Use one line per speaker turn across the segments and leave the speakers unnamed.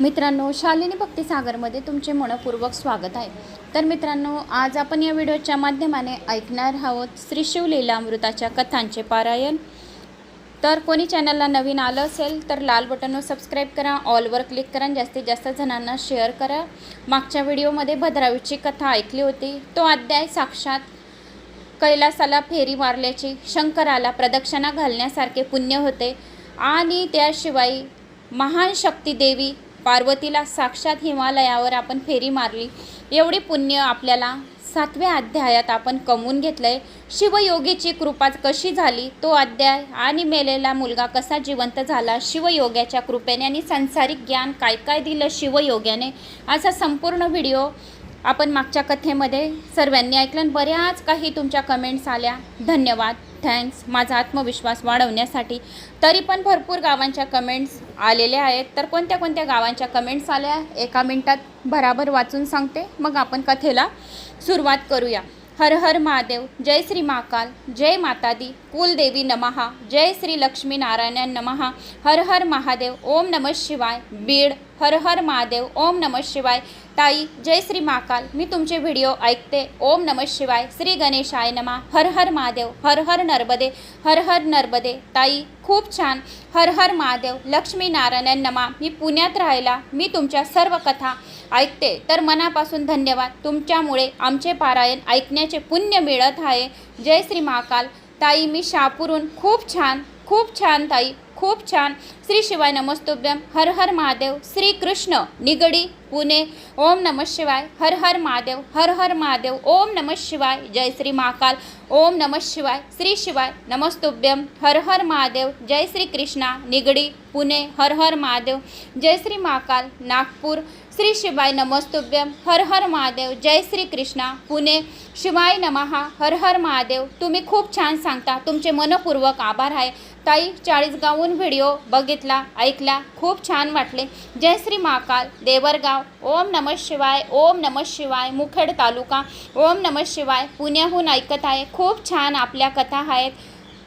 मित्रांनो शालिनी भक्तिसागरमध्ये तुमचे मनपूर्वक स्वागत आहे. तर मित्रांनो आज आपण या व्हिडिओच्या माध्यमाने ऐकणार आहोत श्री शिवलीलामृताच्या कथांचे पारायण. तर कोणी चॅनलला नवीन आलं असेल तर लाल बटनवर सबस्क्राईब करा ऑलवर क्लिक करा जास्तीत जास्त जणांना शेअर करा. मागच्या व्हिडिओमध्ये भद्रावीची कथा ऐकली होती. तो अध्याय साक्षात कैलासाला फेरी मारल्याची शंकराला प्रदक्षिणा घालण्यासारखे पुण्य होते. आणि त्याशिवाय महान शक्ती देवी पार्वतीला साक्षात हिमालयावर आपण फेरी मारली. एवढी पुण्य आपल्याला सातव्या अध्यायात आपण कमवून घेतलं आहे शिवयोगीची कृपा कशी झाली? तो अध्याय आणि मेलेला मुलगा कसा जिवंत झाला? शिवयोग्याच्या कृपेने आणि सांसारिक ज्ञान काय काय दिलं शिवयोग्याने? असा संपूर्ण व्हिडिओ आपण मागच्या कथेमध्ये सर्वांनी ऐकलं आणि बऱ्याच काही तुमच्या कमेंट्स आल्या. धन्यवाद. थँक्स माझा आत्मविश्वास वाढवण्यासाठी तरी पण भरपूर गावांच्या कमेंट्स आलेल्या आहेत. तर कोणत्या कोणत्या गावांच्या कमेंट्स आल्या? एका मिनटात भराभर वाचून सांगते. मग आपण कथेला सुरुवात करूया. हर हर महादेव जय श्री महाकाल जय मातादी कुलदेवी नमहा जय श्री लक्ष्मी नारायण नमहा. हर हर महादेव ओम नमः शिवाय बीड. हर हर महादेव ओम नमः शिवाय ताई जय श्री महाकाल. मी तुमचे व्हिडिओ ऐकते. ओम नमः शिवाय. श्री गणेशाय नमा. हर हर महादेव. हर हर नर्मदे. हर हर नर्मदे. ताई खूप छान. हर हर महादेव. लक्ष्मी नारायण नमा. मी पुण्यात राहायला मी तुमच्या सर्व कथा ऐकते. तर मनापासून धन्यवाद. तुमच्यामुळे आमचे पारायण ऐकण्याचे पुण्य मिळत आहे. जय श्री महाकाल. ताई मी शापूरून खूप छान खूप छान ताई खूप छान. श्री शिवाय नमस्तुभ्यम हर हर महादेव. श्री कृष्ण. निगडी पुणे. ओम नमः शिवाय. हर हर महादेव. हर हर महादेव. ओम नमः शिवाय. जय श्री महाकाल. ओम नमः शिवाय. श्री शिवाय नमस्तुभ्यम हर हर महादेव. जय श्री कृष्णा. निगडी पुणे. हर हर महादेव. जय श्री महाकाल. नागपूर. श्री शिवाय नमस्तुभ्यम हर हर महादेव जय श्री कृष्णा. पुणे. शिवाय नमहा हर हर महादेव. तुम्ही खूप छान सांगता. तुमचे मनपूर्वक आभार आहे. ताई चाळीसगावहून व्हिडिओ बघितला ऐकला. खूप छान वाटले. जय श्री महाकाल. देवरगाव. ओम नमः शिवाय. ओम नमः शिवाय. मुखेड तालुका. ओम नमः शिवाय. पुण्याहून ऐकत आहे. खूप छान आपल्या कथा आहेत.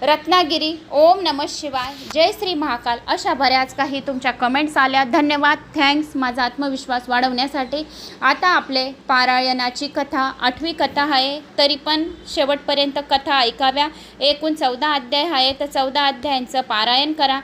रत्नागिरी ओम नमः शिवाय जय श्री महाकाल. अशा बऱ्याच काही तुमच्या कमेंट्स आल्या. धन्यवाद. थँक्स माझा आत्मविश्वास वाढवण्यासाठी. आता आपले पारायणाची कथा आठवी कथा आहे तरी पण शेवटपर्यंत कथा ऐकाव्या. एकूण चौदा अध्याय आहे तर चौदा अध्यायांचं पारायण करा.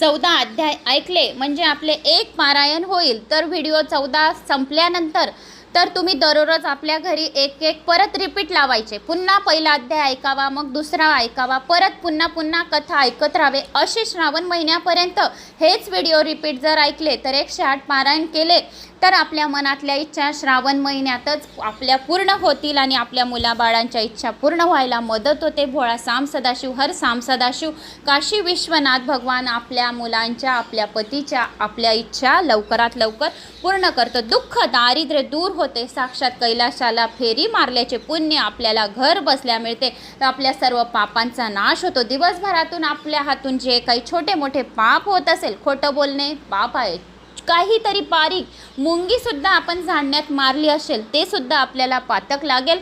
चौदा अध्याय ऐकले म्हणजे आपले एक पारायण होईल. तर व्हिडिओ चौदा संपल्यानंतर तर तुम्ही दररोज आपल्या घरी एक एक परत रिपीट लावायचे. पुन्हा पहिला अध्याय ऐकावा मग दुसरा ऐकावा परत पुन्हा पुन्हा कथा ऐकत राहावे असे श्रावण महिन्यापर्यंत हेच व्हिडिओ रिपीट जर ऐकले तर एकशे आठ पारायण केले तर आपल्या मनातल्या इच्छा श्रावण महिन्यातच आपल्या पूर्ण होतील आणि आपल्या मुलाबाळांच्या इच्छा पूर्ण व्हायला मदत होते. भोळा साम सदाशिव हर साम सदाशिव. काशी विश्वनाथ भगवान आपल्या मुलांच्या आपल्या पतीच्या आपल्या इच्छा लवकरात लवकर पूर्ण करतो. दुःख दारिद्र्य दूर होते. साक्षात कैलाशाला फेरी मारल्याचे पुण्य आपल्याला घर बसल्या मिळते. तर आपल्या सर्व पापांचा नाश होतो. दिवसभरातून आपल्या हातून जे काही छोटे मोठे पाप होत असेल खोटं बोलणे पाप आहे काहीतरी बारीक मुंगीसुद्धा आपण झाडण्यात मारली असेल ते सुद्धा आपल्याला पातक लागेल.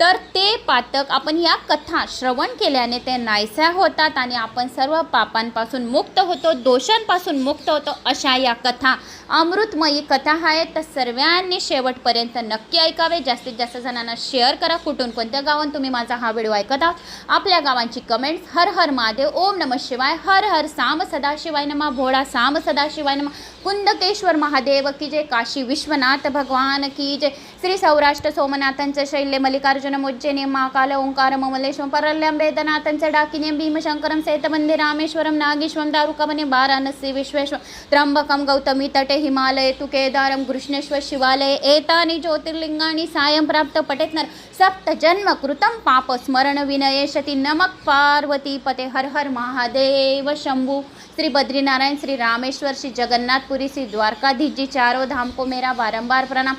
तर ते पातक आपण या कथा श्रवण केल्याने ते नायसा होतात आणि आपण सर्व पापांपासून मुक्त होतो दोषांपासून मुक्त होतो अशा या कथा अमृतमयी कथा आहेत. तर सर्वांनी शेवटपर्यंत नक्की ऐकावे. जास्तीत जास्त जणांना शेअर करा. कुठून कोणत्या गावात तुम्ही माझा हा व्हिडिओ ऐकत आहात? आपल्या गावांची कमेंट्स हर हर महादेव. ओम नमः शिवाय. हर हर साम सदाशिवाय नमा. भोळा साम सदाशिवाय नमा. कुंदकेश्वर महादेव की जय. काशी विश्वनाथ भगवान की जय. श्री सौराष्ट्र सोमनाथांचं शैल्य मल्लिकार्जुन मोज्जने महाकाल ओंकार ममलेश्वर परल्यम वेदनाथांचं डाकिन्यम भीमशंकरम सेतबंदे रामेश्वरम नागेश्वरम दारुकमने वाराणसी विश्वेश्वर त्र्यंबकम गौतमी तटे हिमालय तुकेदारम कृष्णेश्वर शिवालय एतानि ज्योतिर्लिंगानि सायं प्राप्त पठेत्नर सप्त जन्म कृतं पाप स्मरण विनयेशति नमक पार्वती पते हर हर महादेव शंभू श्री बद्रीनारायण श्री रामेश्वर श्री जगन्नाथपुरी श्री द्वारकाधीश जी चारों धाम को मेरा बारंबार प्रणाम।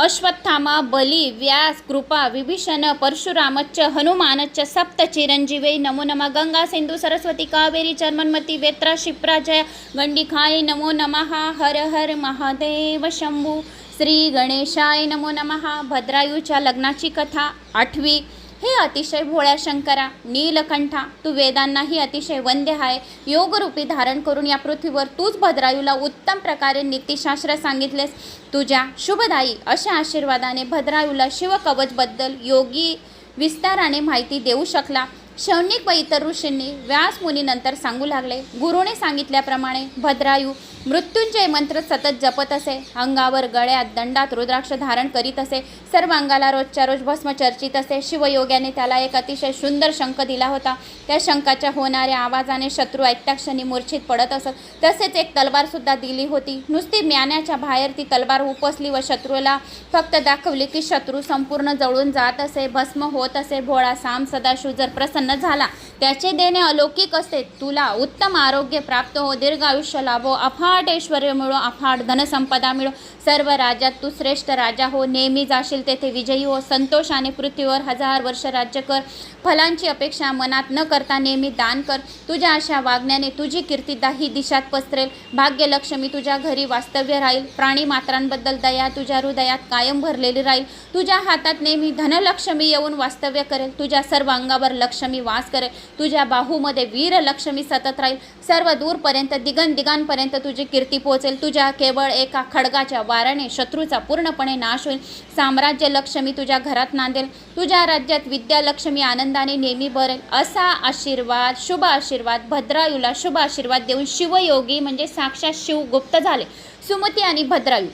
अश्वत्थामा बली व्यास कृपा विभीषण परशुरामच्च हनुमानच्च सप्त चिरंजीवे नमो नमः गंगा सिंधू सरस्वती कावेरी चर्मन्मती वेत्रा क्षिप्रा जय गंडिखाय नमो नमः हर हर महादेव शंभू श्री गणेशाय नमो नमः भद्रायूच्या लग्नाची कथा आठवी हे अतिशय भोळ्या शंकरा नीलकंठा तू वेदांनाही अतिशय वंद्य आहे योगरूपी धारण करून या पृथ्वीवर तूच भद्रायूला उत्तम प्रकारे नीतिशास्त्र सांगितलेस. तुझ्या शुभदायी अशा आशीर्वादाने भद्रायूला शिवकवचबद्दल योगी विस्ताराने माहिती देऊ शकला. शौनिक व इतर ऋषींनी व्यास मुनीनंतर सांगू लागले. गुरुने सांगितल्याप्रमाणे भद्रायू मृत्युंजय मंत्र सतत जपत असे. अंगावर गळ्यात दंडात रुद्राक्ष धारण करीत असे. सर्व अंगाला रोजच्या रोज भस्म चर्चित असे. शिवयोग्याने त्याला एक अतिशय सुंदर शंख दिला होता. त्या शंखाच्या होणाऱ्या आवाजाने शत्रू ऐत्याक्षणी मूर्छित पडत असत. तसेच एक तलवारसुद्धा दिली होती. नुसती म्याण्याच्या बाहेर ती तलवार उपसली व शत्रूला फक्त दाखवली की शत्रू संपूर्ण जळून जात असे भस्म होत असे. भोळा साम सदाशिव जर प्रसन्न झाला. त्याचे देणे अलौकिक असते. तुला उत्तम आरोग्य प्राप्त हो दीर्घ आयुष्य लाभो अफाट ऐश्वर्य मिळो अफाट धनसंपदा मिळो. सर्व राज्यात तू श्रेष्ठ राजा हो नेहमी जाशील तेथे विजयी हो. संतोषाने पृथ्वीवर हजार वर्ष राज्य कर. फलांची अपेक्षा मनात न करता नेहमी दान कर. तुझ्या अशा वागण्याने तुझी कीर्ती दाही दिशात पसरेल. भाग्यलक्ष्मी तुझ्या घरी वास्तव्य राहील. प्राणी मात्रांबद्दल दया तुझ्या हृदयात कायम भरलेली राहील. तुझ्या हातात नेहमी धनलक्ष्मी येऊन वास्तव्य करेल. तुझ्या सर्व अंगावर लक्ष्मी वास करेल तुझ्या बाहूमध्ये वीर लक्ष्मी सतत राहील. सर्व दूरपर्यंत दिगन दिगांपर्यंत तुझी कीर्ती पोहोचेल. तुझ्या केवळ एका खडगाच्या वाराने शत्रूचा पूर्णपणे नाश होईल. साम्राज्य लक्ष्मी तुझ्या घरात नांदेल. तुझ्या राज्यात विद्यालक्ष्मी आनंदाने नेहमी भरेल. असा आशीर्वाद शुभ आशीर्वाद भद्रायूला शुभ आशीर्वाद देऊन शिवयोगी म्हणजे साक्षात शिव गुप्त झाले. सुमती आणि भद्रायू.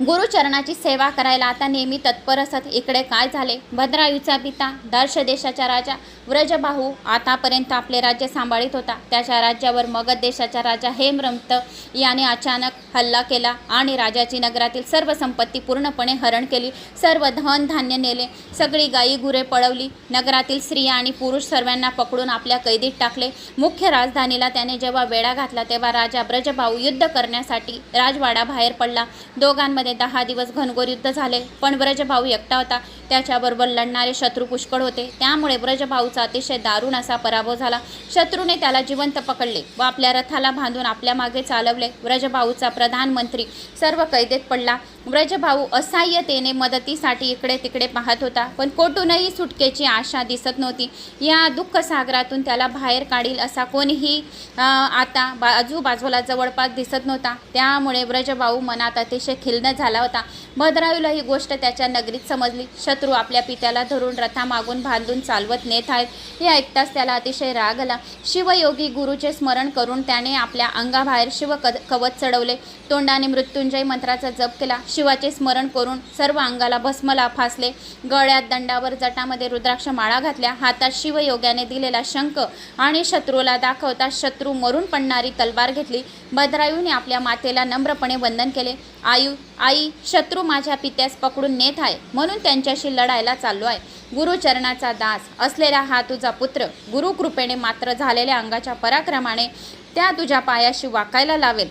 गुरुचरणाची सेवा करायला आता नेहमी तत्पर असत. इकडे काय झाले? भद्रायूचा पिता दर्श देशाचा राजा व्रजबाहू आतापर्यंत आपले राज्य सांभाळीत होता. त्याच्या राज्यावर मगध देशाचा राजा हेमरमत याने अचानक हल्ला केला आणि राजाची नगरातील सर्व संपत्ती पूर्णपणे हरण केली. सर्व धन धान्य नेले. सगळी गायी गुरे पळवली. नगरातील स्त्रिया आणि पुरुष सर्वांना पकडून आपल्या कैदीत टाकले. मुख्य राजधानीला त्याने जेव्हा वेढा घातला तेव्हा राजा ब्रजभाऊ युद्ध करण्यासाठी राजवाडा बाहेर पडला. दोघांमध्ये दहा दिवस घनघोर युद्ध झाले. पण ब्रजभाऊ एकटा होता. त्याच्याबरोबर लढणारे शत्रू पुष्कळ होते. त्यामुळे ब्रजभाऊचा अतिशय दारुण असा पराभव झाला. शत्रूने त्याला जिवंत पकडले व आपल्या रथाला बांधून आपल्या मागे चालवले. ब्रजभाऊचा प्रधानमंत्री सर्व कैदेत पडला. ब्रजभाऊ असहाय्यतेने मदतीसाठी इकडे तिकडे पाहत होता पण कोठूनही सुटकेची आशा दिसत नव्हती. या दुःख सागरातून त्याला बाहेर काढील असा कोणीही आता बा आजूबाजूला जवळपास दिसत नव्हता. त्यामुळे ब्रजभाऊ मनात अतिशय खिल्न झाला होता. भद्रायूला ही गोष्ट त्याच्या नगरीत समजली. शत्रू आपल्या पित्याला धरून रथामागून बांधून चालवत नेत आहेत. हे ऐकताच त्याला अतिशय राग आला. शिवयोगी गुरुचे स्मरण करून त्याने आपल्या अंगाबाहेर शिव कवच चढवले. तोंडाने मृत्युंजय मंत्राचा जप केला. शिवाचे स्मरण करून सर्व अंगाला भस्मला फासले. गळ्यात दंडावर जटामध्ये रुद्राक्ष माळा घातल्या. हातात शिवयोग्याने दिलेला शंख आणि शत्रूला दाखवता शत्रू मरून पडणारी तलवार घेतली. बद्रायूने आपल्या मातेला नम्रपणे वंदन केले. आयु आई शत्रू माझ्या पित्यास पकडून नेत आहे. म्हणून त्यांच्याशी लढायला चाललो आहे. गुरुचरणाचा दास असलेला हा तुझा पुत्र गुरुकृपेने मात्र झालेल्या अंगाच्या पराक्रमाने त्या तुझ्या पायाशी वाकायला लावेल.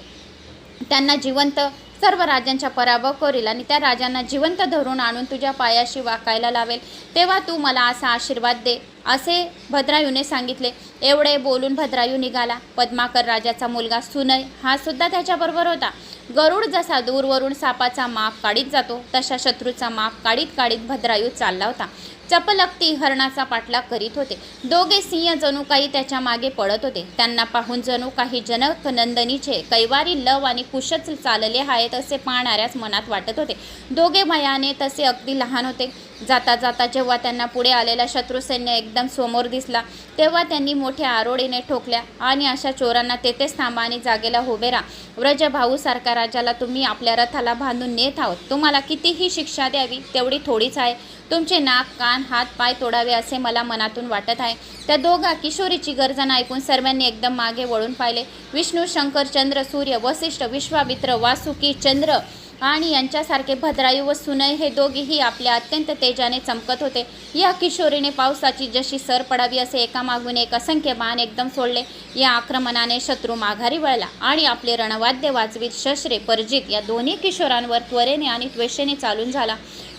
त्यांना जिवंत सर्व राजांच्या पराभव करील आणि त्या राजांना जिवंत धरून आणून तुझ्या पायाशी वाकायला लावेल. तेव्हा तू मला असा आशीर्वाद दे असे भद्रायूने सांगितले. एवढे बोलून भद्रायू निघाला. पद्माकर राजाचा मुलगा सुनय हा सुद्धा त्याच्याबरोबर होता. गरुड जसा दूरवरून सापाचा माप काढीत जातो तशा शत्रूचा माप काढीत काढीत भद्रायू चालला होता. चपलक्ती हरणाचा पाठलाग करीत होते. दोघे सिंह जणू काही त्याच्यामागे पडत होते. त्यांना पाहून जणू काही जनक नंदनीचे कैवारी लव आणि कुशच चालले आहेत असे पाहणाऱ्याच मनात वाटत होते. दोघे भयाने तसे अगदी लहान होते. जाता जाता जेव्हा त्यांना पुढे आलेला शत्रू सैन्य एकदम समोर दिसला तेव्हा त्यांनी मोठ्या आरोडीने ठोकल्या आणि अशा चोरांना तेथेच थांबा आणि जागेला उभे राहा. व्रजभाऊसारख्या राजाला तुम्ही आपल्या रथाला बांधून नेत आहोत. तुम्हाला कितीही शिक्षा द्यावी तेवढी थोडीच आहे. तुमचे नाक कान हात पाय तोडावे असे मला मनातून वाटत आहे. त्या दोघा किशोरीची गर्जना ऐकून सर्वांनी एकदम मागे वळून पाहिले. विष्णू शंकर चंद्र सूर्य वसिष्ठ विश्वामित्र वासुकी चंद्र आणि यांच्यासारखे भद्रायू व सुनय हे दोघेही आपल्या अत्यंत तेजाने चमकत होते. या किशोरीने पावसाची जशी सर पडावी असे एकामागून एक असंख्य बाण एकदम सोडले. या आक्रमणाने शत्रू माघारी वळला आणि आपले रणवाद्य वाजवीत शस्त्रे परजित या दोन्ही किशोरांवर त्वरेने आणि त्वेषेने चालून झाला.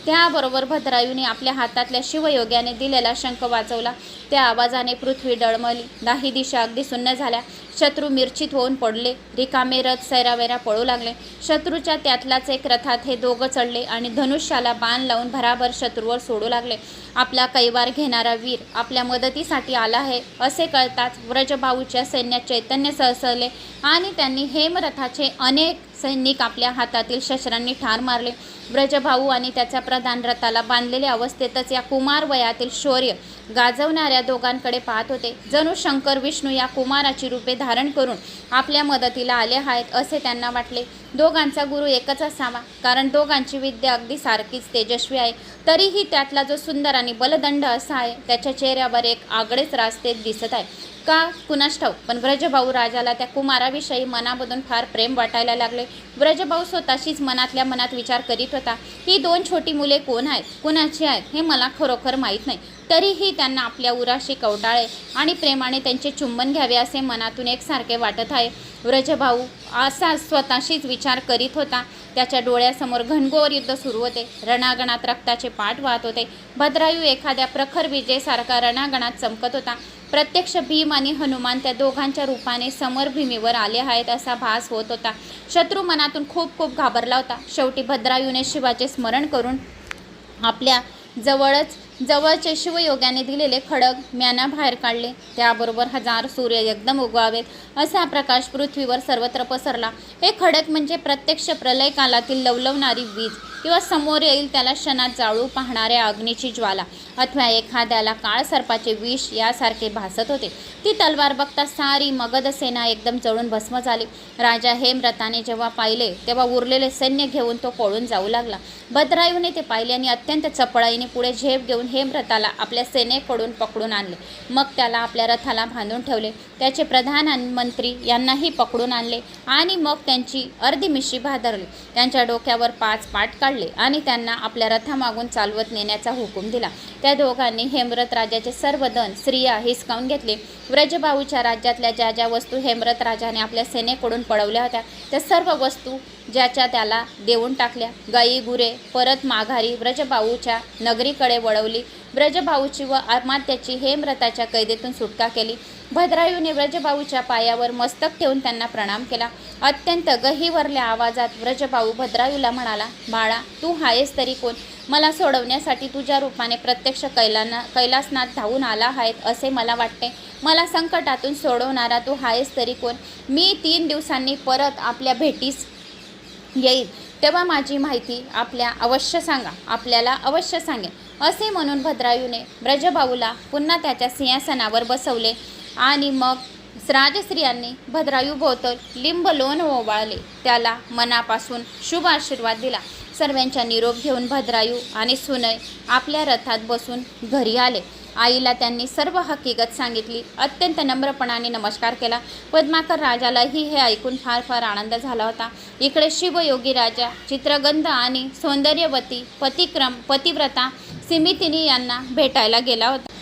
त्याबरोबर भद्रायूने आपल्या हातातल्या शिवयोग्याने दिलेला शंख वाजवला त्या आवाजाने पृथ्वी डळमली दाही दिशा अगदी सुन्न झाल्या. शत्रू मिरचित होऊन पडले. रिकामे रथ सैरावेरा पळू लागले. शत्रूच्या त्यातलाच एक रथात हे दोघं चढले आणि धनुष्याला बाण लावून भराभर शत्रूवर सोडू लागले. आपला कैवार घेणारा वीर आपल्या मदतीसाठी आला आहे असे कळताच व्रजभाऊच्या सैन्यात चैतन्य सहसले आणि त्यांनी हेमरथाचे अनेक सैनिक आपल्या हातातील शस्त्रांनी ठार मारले. ब्रजभाऊ आणि त्याच्या प्रधान रथाला बांधलेल्या अवस्थेतच या कुमार वयातील शौर्य गाजवणाऱ्या दोघांकडे पाहत होते. जणू शंकर विष्णू या कुमाराची रूपे धारण करून आपल्या मदतीला आले आहेत असे त्यांना वाटले. दोघांचा गुरु एकच असावा कारण दोघांची विद्या अगदी सारखीच तेजस्वी आहे. तरीही त्यातला जो सुंदर आणि बलदंड असा आहे त्याच्या चेहऱ्यावर एक आगळेच रास्ते दिसत आहे. का? कुणास ठाऊक पण व्रजभाऊ राजाला त्या कुमाराविषयी मनामधून फार प्रेम वाटायला लागले. व्रजभाऊ स्वतःशीच मनातल्या मनात विचार करीत होता ही दोन छोटी मुले कोण आहेत? कुणाची आहेत? हे मला खरोखर माहीत नाही. तरीही त्यांना आपल्या उराशी कवटाळे आणि प्रेमाने त्यांचे चुंबन घ्यावे असे मनातून एकसारखे वाटत आहे. व्रजभाऊ असा स्वतःशीच विचार करीत होता. त्याच्या डोळ्यासमोर घनघोर युद्ध सुरू होते. रणागणात रक्ताचे पाठ वाहत होते. भद्रायू एखाद्या प्रखर विजेसारखा रणागणात चमकत होता. प्रत्यक्ष भीम आणि हनुमान त्या दोघांच्या रूपाने समरभूमीवर आले आहेत असा भास होत होता. शत्रू मनातून खूप खूप घाबरला होता. शेवटी भद्रायूने शिवाचे स्मरण करून आपल्या जवळच जवळचे शिवयोग्याने दिलेले खडक म्याना बाहेर काढले. त्याबरोबर हजार सूर्य एकदम उगवावेत असा प्रकाश पृथ्वीवर सर्वत्र पसरला. हे खडक म्हणजे प्रत्यक्ष प्रलय कालातील लवलवणारी वीज किंवा समोर येईल त्याला क्षणात जाळू पाहणाऱ्या अग्नीची ज्वाला. अथवा एखाद्याला काळ सर्पाचे विष यासारखे भासत होते. ती तलवार बघता सारी मगध सेना एकदम जळून भस्म झाली राजा हेमरथाने जेव्हा पाहिले तेव्हा उरलेले सैन्य घेऊन तो पळून जाऊ लागला. बद्रायूने ते पाहिले आणि अत्यंत चपळाईने पुढे झेप घेऊन हेमरथाला आपल्या सेनेकडून पकडून आणले. मग त्याला आपल्या रथाला बांधून ठेवले. त्याचे प्रधान मंत्री यांनाही पकडून आणले आणि मग त्यांची अर्धी मिशी भादरली. त्यांच्या डोक्यावर पाच पाट काढले आणि त्यांना आपल्या रथामागून चालवत नेण्याचा हुकूम दिला. त्या दोघांनी हेमरथ राजाचे सर्व धन स्त्रिया हिसकावून घेतले. व्रजभाऊच्या राज्यातल्या ज्या ज्या वस्तू हेमरथ राजाने आपल्या सेनेकडून पळवल्या होत्या त्या सर्व वस्तू ज्याच्या त्याला देऊन टाकल्या. गाई गुरे परत माघारी ब्रजभाऊच्या नगरीकडे वळवली. ब्रजभाऊची व अमात्याची हेम्रताच्या कैदेतून सुटका केली. भद्रायूने व्रजभाऊच्या पायावर मस्तक ठेवून त्यांना प्रणाम केला. अत्यंत गहीवरल्या आवाजात व्रजभाऊ भद्रायूला म्हणाला बाळा तू हायेस तरी कोण? मला सोडवण्यासाठी तुझ्या रूपाने प्रत्यक्ष कैलाना कैलासनाथ धावून आला आहेत असे मला वाटते. मला संकटातून सोडवणारा तू हायेस तरी कोण? मी तीन दिवसांनी परत आपल्या भेटीस येईल. तेव्हा माझी माहिती आपल्या अवश्य सांगा. आपल्याला अवश्य सांगेन. असे म्हणून भद्रायूने ब्रजभाऊला पुन्हा त्याच्या सिंहासनावर बसवले आणि मग राजस्त्रियांनी भद्रायू भोवतल लिंब लोन ओवाळले. त्याला मनापासून शुभ आशीर्वाद दिला. सर्वांचा निरोप घेऊन भद्रायू आणि सुनय आपल्या रथात बसून घरी आले. आईला त्यांनी सर्व हकीकत सांगितली. अत्यंत नम्रपणाने नमस्कार केला. पद्माकर राजालाही हे ऐकून फार फार आनंद झाला होता. इकडे शिवयोगी राजा चित्रगंध आणि सौंदर्यवती पतिक्रम पतिव्रता सिमितिनी यांना भेटायला गेला होता.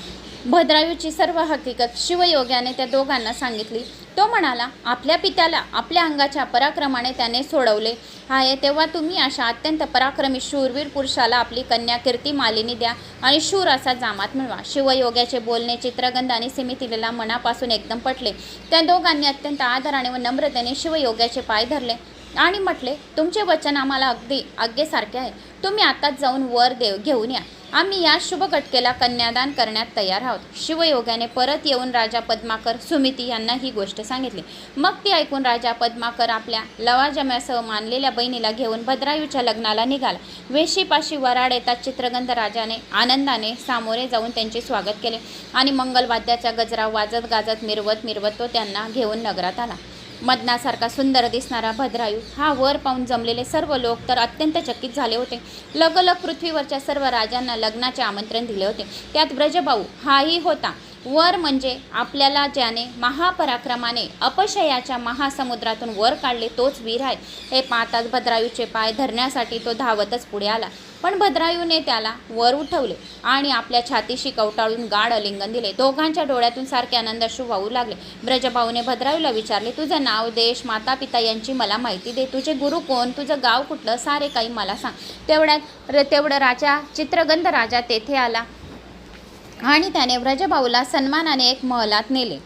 भद्रायूची सर्व हकीकत शिवयोग्याने त्या दोघांना सांगितली. तो म्हणाला आपल्या पित्याला आपल्या अंगाच्या पराक्रमाने त्याने सोडवले. आहे तेव्हा तुम्ही अशा अत्यंत पराक्रमी शूरवीर पुरुषाला आपली कन्या कीर्ती मालिनी द्या आणि शूर असा जामात मिळवा. शिवयोग्याचे बोलणे चित्रगंध आणि सिमितिलेला मनापासून एकदम पटले. त्या दोघांनी अत्यंत आदराने व नम्रतेने शिवयोग्याचे पाय धरले आणि म्हटले तुमचे वचन आम्हाला अगदी आज्ञेसारखे आहे. तुम्ही आताच जाऊन वर देव घेऊन या. आम्ही या शुभ घटकेला कन्यादान करण्यात तयार आहोत. शिवयोगाने परत येऊन राजा पद्माकर सुमिती यांना ही गोष्ट सांगितली. मग ती ऐकून राजा पद्माकर आपल्या लवाजम्यासह मानलेल्या बहिणीला घेऊन भद्रायूच्या लग्नाला निघाला. वेशीपाशी वराड येतात चित्रगंध राजाने आनंदाने सामोरे जाऊन त्यांचे स्वागत केले आणि मंगलवाद्याचा गजरा वाजत गाजत मिरवत मिरवत तो त्यांना घेऊन नगरात आला. मदनासारखा सुंदर दिसणारा भद्रायू. हा वर पाहून जमलेले सर्व लोक तर अत्यंत चकित झाले होते. लगलग पृथ्वीवरच्या सर्व राजांना लग्नाचे आमंत्रण दिले होते. त्यात ब्रजभाऊ हाही होता. वर म्हणजे आपल्याला ज्याने महापराक्रमाने अपशयाच्या महासमुद्रातून वर काढले तोच वीर आहे. हे पाहताच भद्रायूचे पाय धरण्यासाठी तो धावतच पुढे आला. पण भद्रायूने त्याला वर उठवले आणि आपल्या छातीशी कवटाळून गाढ अलिंगन दिले. दोघांच्या डोळ्यातून सारखे आनंदाश्रू वाहू लागले. ब्रजभाऊने भद्रायूला विचारले तुझं नाव देश माता पिता यांची मला माहिती दे. तुझे गुरु कोण? तुझं गाव कुठलं? सारे काही मला सांग. तेवढ्यात र- तेवढं राजा चित्रगंध राजा तेथे आला. आणि त्याने व्रजभाऊला सन्मानाने एक महलात नेले.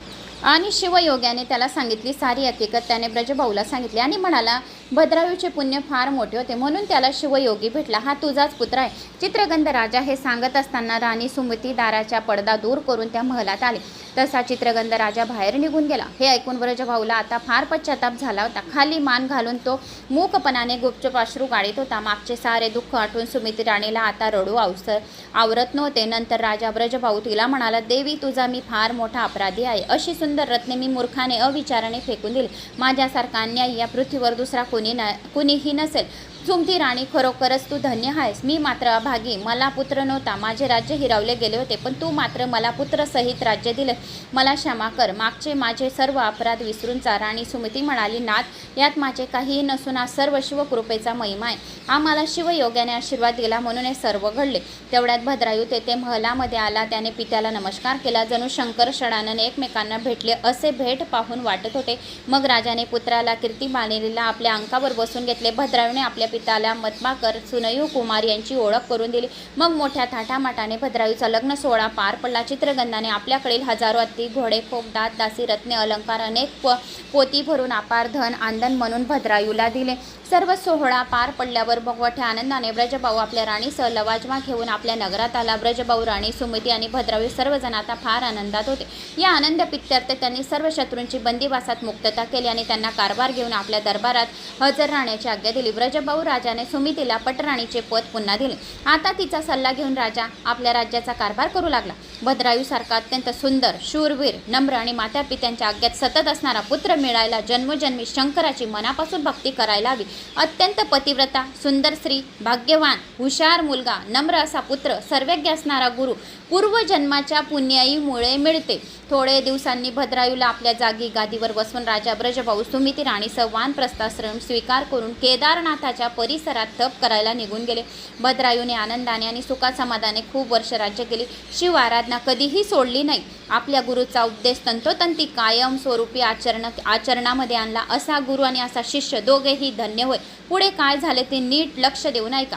आणि शिवयोग्याने त्याला सांगितली सारी हकीकत त्याने ब्रजभाऊला सांगितली आणि म्हणाला भद्रायूचे पुण्य फार मोठे होते. म्हणून त्याला शिवयोगी भेटला. हा तुझाच पुत्र आहे. चित्रगंध राजा हे सांगत असताना राणी सुमती दाराच्या पडदा दूर करून त्या महलात आले. तसा चित्रगंध राजा बाहेर निघून गेला. हे ऐकून व्रजभाऊला आता फार पश्चाताप झाला होता. खाली मान घालून तो मूकपणाने गुपचूप अश्रू गाळीत होता. मागचे सारे दुःख आठवून सुमिती राणीला आता रडू अवसर आवरत नव्हते. नंतर राजा ब्रजभाऊ तिला म्हणाला देवी तुझा मी फार मोठा अपराधी आहे. अशी सुंदर रत्ने मी मूर्खाने अविचाराने फेकून दिली. माझ्यासारखा अन्यायी या पृथ्वीवर दुसरा कोणी ना कुणीही नसेल. झुमती राणी खरोखरच तू धन्य आहेस. मी मात्र अभागी. मला पुत्र नव्हता. माझे राज्य हिरावले गेले होते पण तू मात्र मला पुत्रसहित राज्य दिले. मला क्षमा कर. मागचे माझे सर्व अपराध विसरून जा राणी सुमती म्हणाली नाथ यात माझे काहीही नसून हा सर्व शिवकृपेचा महिमा आहे. आम्हाला शिवयोग्याने आशीर्वाद दिला म्हणून हे सर्व घडले. तेवढ्यात भद्रायू तेथे महलामध्ये आला. त्याने पित्याला नमस्कार केला. जणू शंकर षडानने एकमेकांना भेटले. असे भेट पाहून वाटत होते. मग राजाने पुत्राला कीर्ती मानेलीला आपल्या अंकावर बसून घेतले. भद्रायूने आपल्या पित्याला मत्माकर सुनयू कुमार यांची ओळख करून दिली. मग मोठ्या थाटामाटाने भद्रायूचा लग्न सोहळा पार पडला. चित्रगंधाने आपल्याकडील हजारो हत्ती घोडे खोप दात दासी रत्ने अलंकार अनेक पोती भरून अपार धन आंदन म्हणून भद्रायूला दिले. सर्व सोहळा पार पडल्यावर मोठ्या आनंदाने ब्रजभाऊ आपल्या राणीसह लवाजमा घेऊन आपल्या नगरात आला. ब्रजभाऊ राणी सुमती आणि भद्रावी सर्वजण आता फार आनंदात होते. या आनंद पित्यार्थ त्यांनी सर्व शत्रूंची बंदिवासात मुक्तता केली आणि त्यांना कारभार घेऊन आपल्या दरबारात हजर राहण्याची आज्ञा दिली. ब्रजभाऊ राजाने सुमितीला पटराणीचे पद पुन्हा दिले. आता तिचा सल्ला घेऊन राजा आपल्या राज्याचा कारभार करू लागला. भद्रायूसारखा अत्यंत सुंदर शूरवीर नम्र आणि मात्या पित्यांच्या आज्ञात सतत असणारा पुत्र मिळायला जन्मजन्मी शंकराची मनापासून भक्ती करायला हवी. अत्यंत पतिव्रता सुंदर स्त्री भाग्यवान हुशार मुलगा नम्र असा पुत्र सर्वज्ञ असणारा गुरु पूर्वजन्माच्या पुण्याईमुळे मिळते. थोडे दिवसांनी भद्रायूला आपल्या जागी गादीवर बसवून राजा ब्रजभाऊ सुमिती राणीसह वानप्रस्थाश्रम स्वीकार करून केदारनाथाच्या परिसरात तप करायला निघून गेले. भद्रायूने आनंदाने आणि सुखासमाधाने खूप वर्ष राज्य केले. शिव आराधना कधीही सोडली नाही. आपल्या गुरुचा उपदेश तंतोतंती कायमस्वरूपी आचरण आचरणामध्ये आणला असा गुरु आणि असा शिष्य दोघेही धन्य होय. पुढे काय झाले ते नीट लक्ष देऊन ऐका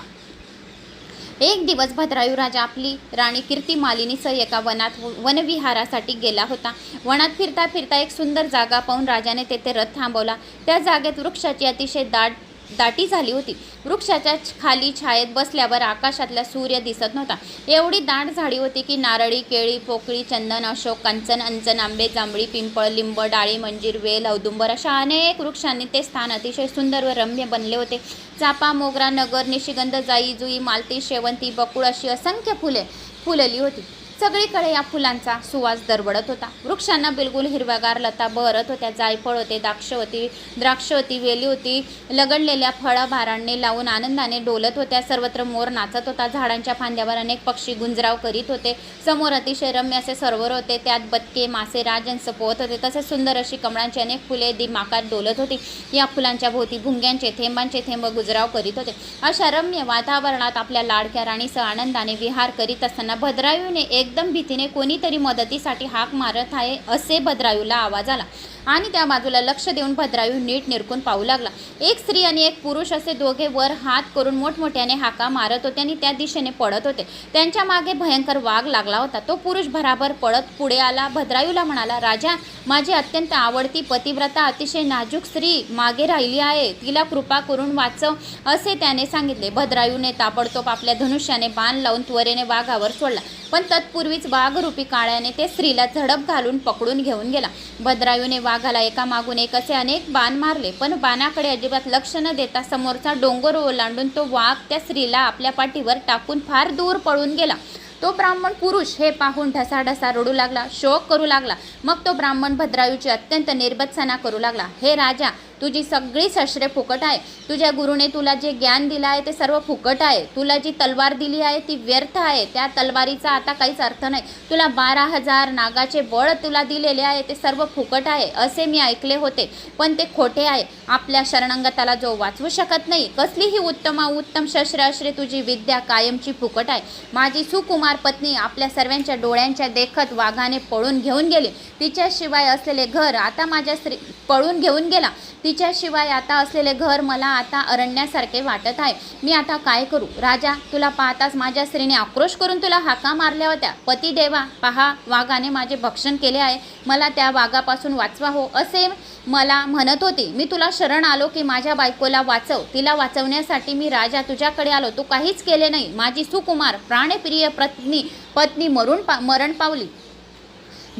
एक दिवस भद्रायू राजा आपली राणी कीर्ती मालिनीसह एका वनात वनविहारासाठी गेला होता. वनात फिरता फिरता एक सुंदर जागा पाहून राजाने तेथे रथ थांबवला. त्या जागेत वृक्षाची अतिशय दाट दाटी झाली होती. वृक्षाच्या खाली छायेत बसल्यावर आकाशातला सूर्य दिसत नव्हता. एवढी दाट झाडी होती की नारळी केळी पोकळी चंदन अशोक कंचन अंचन आंबे जांभळी पिंपळ लिंब डाळी मंजीर वेल औदुंबर अशा अनेक वृक्षांनी ते स्थान अतिशय सुंदर व रम्य बनले होते. चापा मोगरा नगर निशिगंध जाई जुई मालती शेवंती बकुळ अशी असंख्य फुले फुलली होती. सगळीकडे या फुलांचा सुवास दरवडत होता. वृक्षांना बिलकुल हिरव्यागार लता बहरत होत्या. जायफळ होते द्राक्ष होती द्राक्ष होती वेली होती. लगडलेल्या फळभारांनी लावून आनंदाने डोलत होत्या. सर्वत्र मोर नाचत होता. झाडांच्या फांद्यावर अनेक पक्षी गुंजराव करीत होते. समोर अतिशय रम्य असे सरोवर होते. त्यात बदके मासे राजंस पोहत होते. तसेच सुंदर अशी कमळांची अनेक फुले दिमाकात डोलत होती. या फुलांच्या भोवती भुंग्यांचे थेंबांचे थेंब गुजराव करीत होते. अशा रम्य वातावरणात आपल्या लाडक्या राणीसह आनंदाने विहार करीत असताना भद्रायूने एकदम भीतीने कोणीतरी मदतीसाठी हाक मारत आहे असे भद्रायूला आवाज आला. आणि त्या बाजूला लक्ष देऊन भद्रायू नीट निरकून पाहू लागला. एक स्त्री आणि एक पुरुष असे दोघे वर हात करून मोठमोठ्याने हाका मारत होते आणि त्या दिशेने पडत होते. त्यांच्या मागे भयंकर वाघ लागला होता. तो पुरुष भराभर पळत पुढे आला. भद्रायूला म्हणाला राजा माझी अत्यंत आवडती पतिव्रता अतिशय नाजूक स्त्री मागे राहिली आहे. तिला कृपा करून वाचव असे त्याने सांगितले. भद्रायूने ताबडतोब आपल्या धनुष्याने बाण लावून त्वरेने वाघावर सोडला. पण तत्पूर्वीच वाघरूपी काळ्याने ते स्त्रीला झडप घालून पकडून घेऊन गेला. भद्रायूने वाघाला एका मागून एक असे अनेक बाण मारले पण बाणाकडे अजिबात लक्ष न देता समोरचा डोंगर ओलांडून तो वाघ त्या स्त्रीला आपल्या पाठीवर टाकून फार दूर पळून गेला. तो ब्राह्मण पुरुष हे पाहून ढसाढसा रडू लागला शोक करू लागला. मग तो ब्राह्मण भद्रायूची अत्यंत निर्बत्सना करू लागला. हे राजा तुझी सगळी शस्त्रे फुकट आहे. तुझ्या गुरुने तुला जे ज्ञान दिलं आहे ते सर्व फुकट आहे. तुला जी तलवार दिली आहे ती व्यर्थ आहे. त्या तलवारीचा आता काहीच अर्थ नाही. तुला बारा हजार नागाचे बळ तुला दिलेले आहे ते सर्व फुकट आहे असे मी ऐकले होते. पण ते खोटे आहे. आपल्या शरणंगताला जो वाचवू शकत नाही कसलीही उत्तमा उत्तम शस्त्र अश्रे तुझी विद्या कायमची फुकट आहे. माझी सुकुमार पत्नी आपल्या सर्वांच्या डोळ्यांच्या देखत वाघाने पळून घेऊन गेली. तिच्याशिवाय असलेले घर आता माझ्या स्त्री पळून घेऊन गेला. तिच्याशिवाय आता असलेले घर मला आता अरण्यासारखे वाटत आहे. मी आता काय करू? राजा तुला पाहताच माझ्या स्त्रीने आक्रोश करून तुला हाका मारल्या होत्या. पती देवा पहा वाघाने माझे भक्षण केले आहे. मला त्या वाघापासून वाचवा हो असे मला म्हणत होती. मी तुला शरण आलो की माझ्या बायकोला वाचव. तिला वाचवण्यासाठी मी राजा तुझ्याकडे आलो. तू काहीच केले नाही. माझी सुकुमार प्राणप्रिय पत्नी पत्नी मरून पा मरण पावली.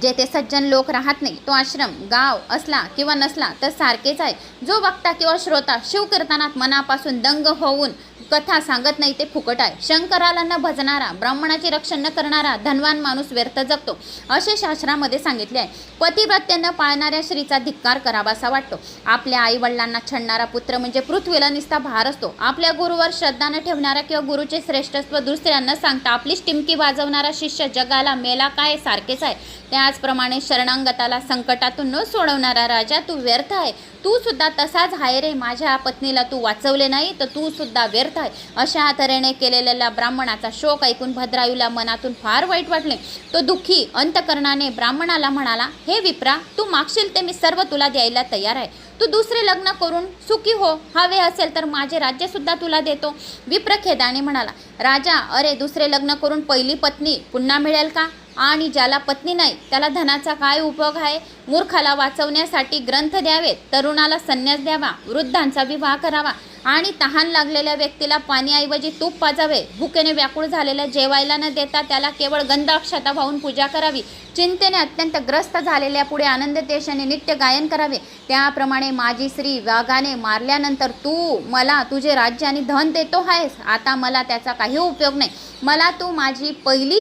जेथे सज्जन लोक राहत नाही तो आश्रम गाव असला किंवा नसला तर सारखेच आहे. जो वक्ता किंवा श्रोता शिव करताना मनापासून दंग होऊन कथा सांगत नाही ते फुकट आहे. शंकराला न भजणारा ब्राह्मणाचे रक्षण न करणारा धनवान माणूस व्यर्थ जगतो असे शास्त्रामध्ये सांगितले आहे. पतिव्रत्यानं पाळणाऱ्या स्त्रीचा धिक्कार करावासा वाटतो. आपल्या आईवडिलांना छडणारा पुत्र म्हणजे पृथ्वीला निस्ता भार असतो. आपल्या गुरुवर श्रद्धा न ठेवणारा किंवा गुरुचे श्रेष्ठत्व दुसऱ्यांना सांगता आपलीच टिमकी वाजवणारा शिष्य जगाला मेला काय सारखेच आहे. त्याचप्रमाणे शरणांगताला संकटातून न सोडवणारा राजा तू व्यर्थ आहे. तू सुद्धा तसाच आहे रे. माझ्या पत्नीला तू वाचवले नाही तर तू सुद्धा व्यर्थ आहे. अशा तऱ्हेने केलेल्या ब्राह्मणाचा शोक ऐकून भद्रायूला मनातून फार वाईट वाटले. तो दुःखी अंतकरणाने ब्राह्मणाला म्हणाला हे विप्रा तू मागशील ते मी सर्व तुला द्यायला तयार आहे. तू दुसरे लग्न करून सुखी हो. हवे असेल तर माझे राज्यसुद्धा तुला देतो. विप्र खेदाने म्हणाला राजा अरे दुसरे लग्न करून पहिली पत्नी पुन्हा मिळेल का? आणि ज्याला पत्नी नाही त्याला धनाचा काय उपयोग आहे? मूर्खाला वाचवण्यासाठी ग्रंथ द्यावेत तरुणाला संन्यास द्यावा वृद्धांचा विवाह करावा आणि तहान लागलेल्या व्यक्तीला पाणीऐवजी तूप पाजावे. भुकेने व्याकुळ झालेल्या जेवायला न देता त्याला केवळ गंध अक्षता वाहून पूजा करावी. चिंतेने अत्यंत ग्रस्त झालेल्या पुढे आनंद देशाने नित्य गायन करावे. त्याप्रमाणे माझी स्त्री वाघाने मारल्यानंतर तू मला तुझे राज्य आणि धन देतो आहेस. आता मला त्याचा काही उपयोग नाही. मला तू माझी पहिली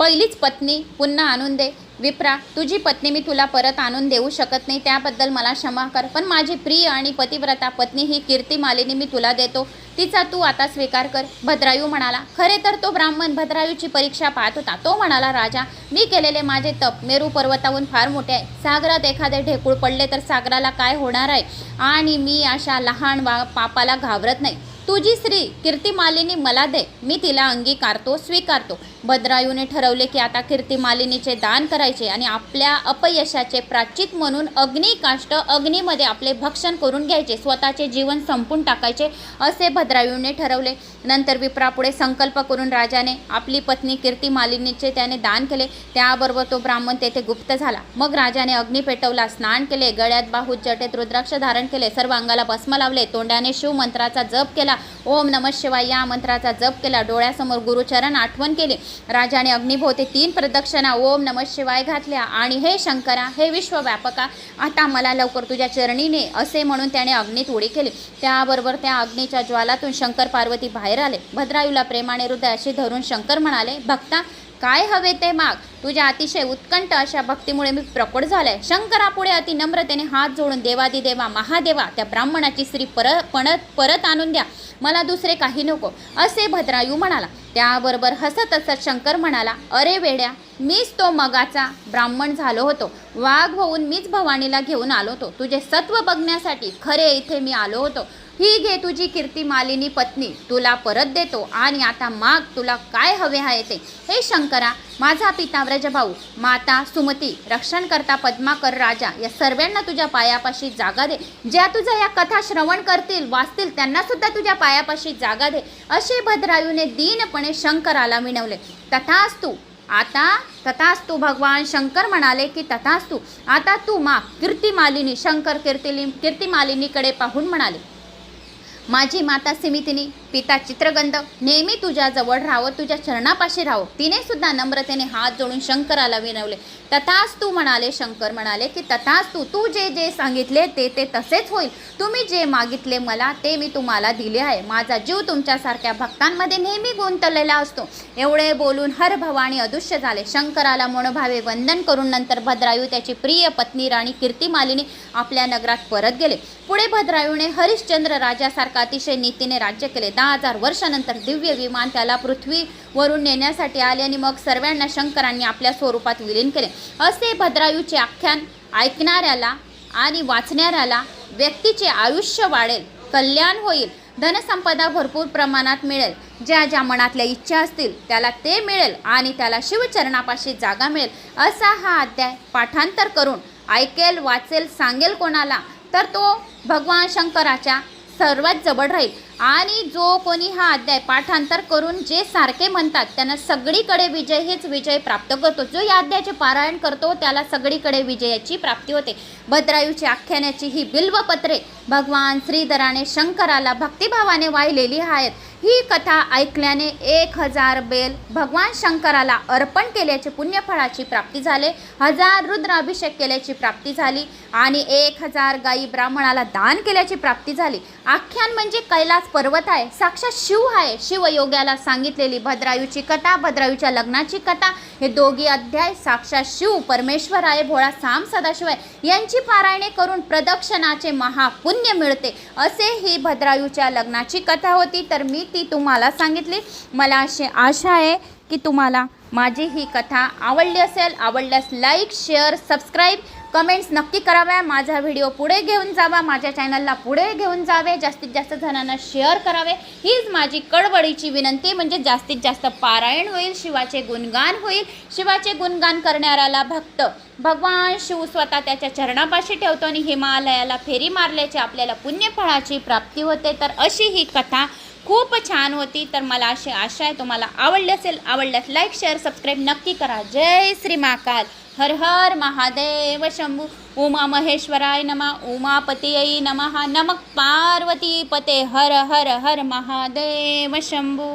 पहिलीच पत्नी पुन्हा आणून दे. विप्रा तुझी पत्नी मी तुला परत आणून देऊ शकत नाही त्याबद्दल मला क्षमा कर. पण माझी प्रिय आणि पतिव्रता पत्नी ही कीर्ती मालिनी मी तुला देतो. तिचा तू आता स्वीकार कर. भद्रायू म्हणाला खरे तर तो ब्राह्मण भद्रायूची परीक्षा पाहत होता. तो म्हणाला राजा मी केलेले माझे तप मेरू पर्वताहून फार मोठे आहे. सागरात एखादे ढेकूळ पडले तर सागराला काय होणार आहे? आणि मी अशा लहान वा पापाला घाबरत नाही. तुझी स्त्री कीर्तिमालिनी मला दे. मी तिला अंगीकारतो स्वीकारतो. भद्रायूने ठरवले की आता कीर्तिमालिनीचे दान करायचे आणि आपल्या अपयशाचे प्राचित म्हणून अग्निकाष्ट अग्नीमध्ये आपले भक्षण करून घ्यायचे स्वतःचे जीवन संपून टाकायचे असे भद्रायूने ठरवले. नंतर विप्रापुढे संकल्प करून राजाने आपली पत्नी कीर्तिमालिनीचे त्याने दान केले. त्याबरोबर तो ब्राह्मण तेथे गुप्त झाला. मग राजाने अग्नी पेटवला स्नान केले गळ्यात बाहूत जटेत रुद्राक्ष धारण केले सर्व अंगाला भस्म लावले तोंडाने शिव मंत्राचा जप केला. ओम नमः शिवाय या मंत्राचा जप केला. डोळ्यासमोर गुरुचरण आठवण केली. राजाने अग्निभोवती तीन प्रदक्षिणा ओम नमः शिवाय घातल्या. आणि हे शंकरा हे विश्वव्यापका आता मला लवकर तुझ्या चरणीने असे म्हणून त्याने अग्नीत उडी केली. त्याबरोबर त्या अग्नीच्या ज्वालातून शंकर पार्वती बाहेर आले. भद्रायूला प्रेमाने हृदयाशी धरून शंकर म्हणाले भक्ता काय हवे ते माग. तुझ्या अतिशय उत्कंठ अशा भक्तीमुळे मी प्रकट झालंय. शंकरापुढे अति नम्रतेने हात जोडून देवादिदेवा महादेवा त्या ब्राह्मणाची स्त्री परत पणत परत आणून द्या. मला दुसरे काही नको. असे भद्रायू म्हणाला. त्याबरोबर हसत हसत शंकर म्हणाला अरे वेड्या मीच तो मगाचा ब्राह्मण झालो होतो. वाघ होऊन मीच भवानीला घेऊन आलो होतो. तुझे सत्व बघण्यासाठी खरे इथे मी आलो होतो. ही घे तुझी कीर्ती मालिनी पत्नी तुला परत देतो आणि आता माग तुला काय हवे आहे ते. हे शंकरा माझा पिता व्रजभाऊ माता सुमती रक्षणकर्ता पद्माकर राजा या सर्वांना तुझ्या पायापाशी जागा दे. ज्या तुझ्या या कथा श्रवण करतील वाचतील त्यांना सुद्धा तुझ्या पायापाशी जागा दे. असे भद्रायूने दीनपणे शंकराला विनवले तथास्तु आता तथास्तु भगवान शंकर म्हणाले की तथास्तु आता तू मा कीर्तिमालिनी शंकर कीर्तिली कीर्तिमालिनीकडे पाहून म्हणाले. माझी माता समितीने पिता चित्रगंध नेहमी तुझ्या जवळ राहावं तुझ्या चरणापाशी राहावं तिने सुद्धा नम्रतेने हात जोडून शंकराला विनवले. तथाच तू म्हणाले शंकर म्हणाले की तथाच तू तू जे जे सांगितले ते ते तसेच होईल. तुम्ही जे मागितले मला ते मी तुम्हाला दिले आहे. माझा जीव तुमच्यासारख्या भक्तांमध्ये नेहमी गुंतलेला असतो. एवढे बोलून हर भवानी अदृश्य झाले. शंकराला मनोभावे वंदन करून नंतर भद्रायू त्याची प्रिय पत्नी राणी कीर्तिमालिनी आपल्या नगरात परत गेले. पुढे भद्रायूने हरिश्चंद्र राजासारखा अतिशय नीतीने राज्य केले. दहा हजार वर्षानंतर दिव्य विमान त्याला पृथ्वीवरून नेण्यासाठी आले आणि मग सर्वांना शंकरांनी आपल्या स्वरूपात विलीन केले. असे भद्रायूचे आख्यान ऐकणाऱ्याला आणि वाचणाऱ्याला व्यक्तीचे आयुष्य वाढेल कल्याण होईल धनसंपदा भरपूर प्रमाणात मिळेल. ज्या ज्या मनातल्या इच्छा असतील त्याला ते मिळेल आणि त्याला शिवचरणापाशी जागा मिळेल. असा हा अध्याय पाठांतर करून ऐकेल वाचेल सांगेल कोणाला तर तो भगवान शंकराच्या सर्वात जवळ राहील. आणि जो कोणी हा अध्याय पाठांतर करून जे सारखे म्हणतात त्यांना सगळीकडे विजय हेच विजय प्राप्त करतो. जो या अध्यायाचे पारायण करतो त्याला सगळीकडे विजयाची प्राप्ती होते. भद्रायूची आख्यानाची ही बिल्वपत्रे भगवान श्रीधराने शंकराला भक्तिभावाने वाहिलेली आहेत. ही कथा ऐकल्याने एक हजार बेल भगवान शंकराला अर्पण केल्याचे पुण्यफळाची प्राप्ती झाले. हजार रुद्राभिषेक केल्याची प्राप्ती झाली आणि एक हजार गायी ब्राह्मणाला दान केल्याची प्राप्ती झाली. आख्यान म्हणजे कैलास पर्वत आहे. साक्षात शिव आहे. शिवयोग्याला सांगितलेली भद्रायूची कथा भद्रायूच्या लग्नाची कथा हे दोघी अध्याय साक्षात शिव परमेश्वर आहे भोळा साम सदाशिव आहे. यांची पारायणे करून प्रदक्षिणाचे महापुण्य मिळते. असे ही भद्रायूच्या लग्नाची कथा होती. तर मी ती तुम्हाला सांगितली. मला अशी आशा आहे की तुम्हाला माझी ही कथा आवडली असेल. आवडल्यास लाईक शेअर सबस्क्राईब कमेंट्स नक्की कराव्या. माझा व्हिडिओ पुढे घेऊन जावा. माझ्या चॅनलला पुढे घेऊन जावे. जास्तीत जास्त जणांना शेअर करावे. हीच माझी कळवळीची विनंती म्हणजे जास्तीत जास्त पारायण होईल. शिवाचे गुणगान होईल. शिवाचे गुणगान करणाऱ्याला भक्त भगवान शिव स्वतः त्याच्या चरणापाशी ठेवतो आणि हिमालयाला फेरी मारल्याची आपल्याला पुण्यफळाची प्राप्ती होते. तर अशी ही कथा खूप छान होती. तर मला अशी आशा आहे तुम्हाला आवडली असेल आवडल्यास लाईक शेअर सबस्क्राईब नक्की करा. जय श्री महाकाल. हर हर महादेव शंभू. उमा महेश्वराय नमा. उमापतीयै नमः. नमक पार्वती पते हर हर हर महादेव शंभू.